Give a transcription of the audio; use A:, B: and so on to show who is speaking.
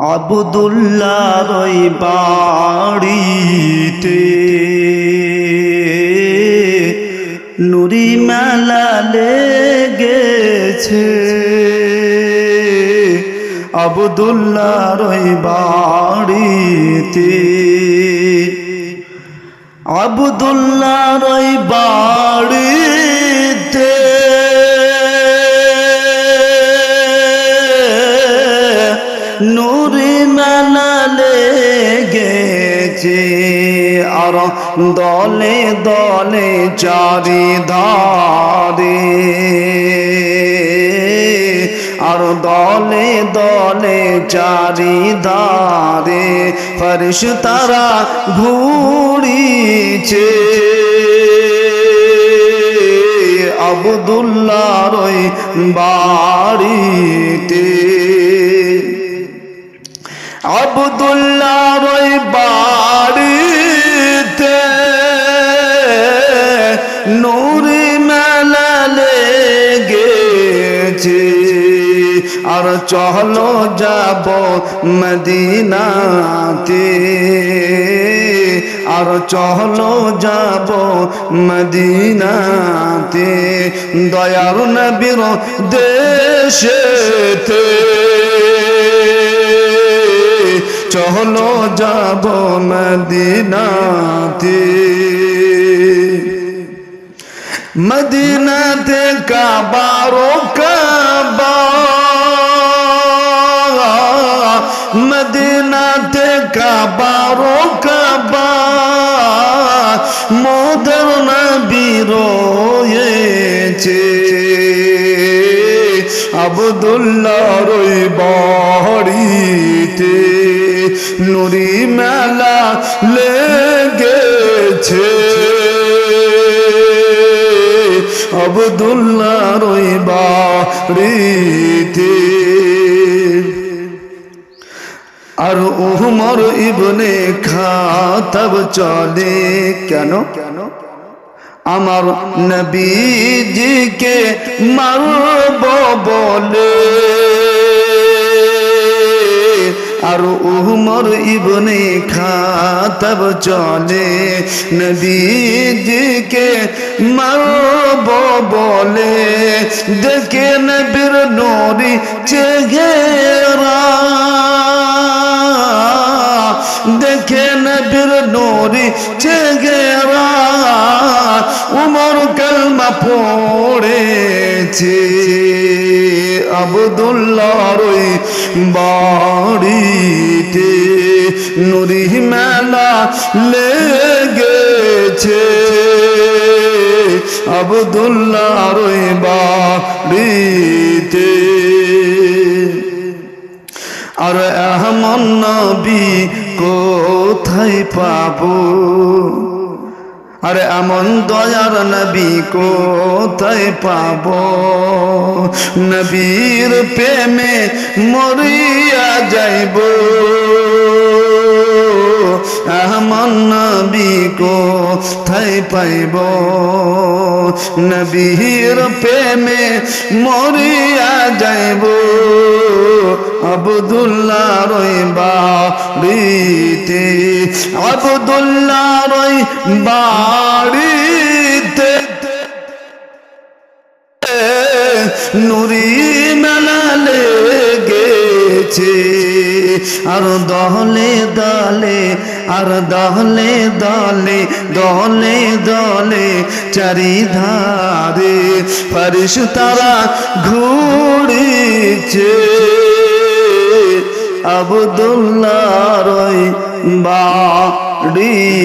A: আবদুল্লার ওই বাড়িতে। নুরি মেলা লেগেছে। আবদুল্লার ওই বাড়িতে। আবদুল্লার ওই বাড়িতে আর দলে দলে চারি ধারে, আর দলে দলে চারি ধারে ফর্শ তারা ঘুরিছে আবদুল্লার ওই বাড়িতে আবদুল্লার নুরি মেলা লেগেছে। আর চলো যাব মদিনাতে। আর চলো যাব মদিনাতে। দয়ার নবীর দেশেতে। চলো যাব মদিনাতে। মদিনাতে কাবারো কাবা মদিনাতে কাবারো কাবা মোদর নবী রয়েছে আবদুল্লাহর ওই বাড়িতে নুরি মেলা আবদুল্লাহর রইবা রীতি আর উমর ইবনে খাতাব চলে কেন কেন? আমার নবীজিকে মারব বলে। আর উমর ইবনে খাতাব চলে। নবীজিকে মারব বলে। দেখে নবীর নরি চেহারা। দেখে নবীর নরি চেহারা। উমর কলমা পড়েছে। আবদুল্লাহর ওই বাড়িতে নুরি মেলা লেগেছে। আবদুল্লাহর ওই বাড়িতে। আর এমন নবী কোথায় পাবো? আরে এমন দয়ার নবী কোথায় পাব? নবীর প্রেমে মরিয়া যাইব। এমন নবী কোথায় পাইব? নবীর প্রেমে মরিয়া যাইব। আবদুল্লাহ রই বাড়িতে, আবদুল্লাহ রই বাড়িতে লেগেছে আর দহলে দলে, আর দহলে দলে দলে দলে চারিধারে পারিস তারা ঘুরিছে। আবদুল্লাহ রই বাড়িতে।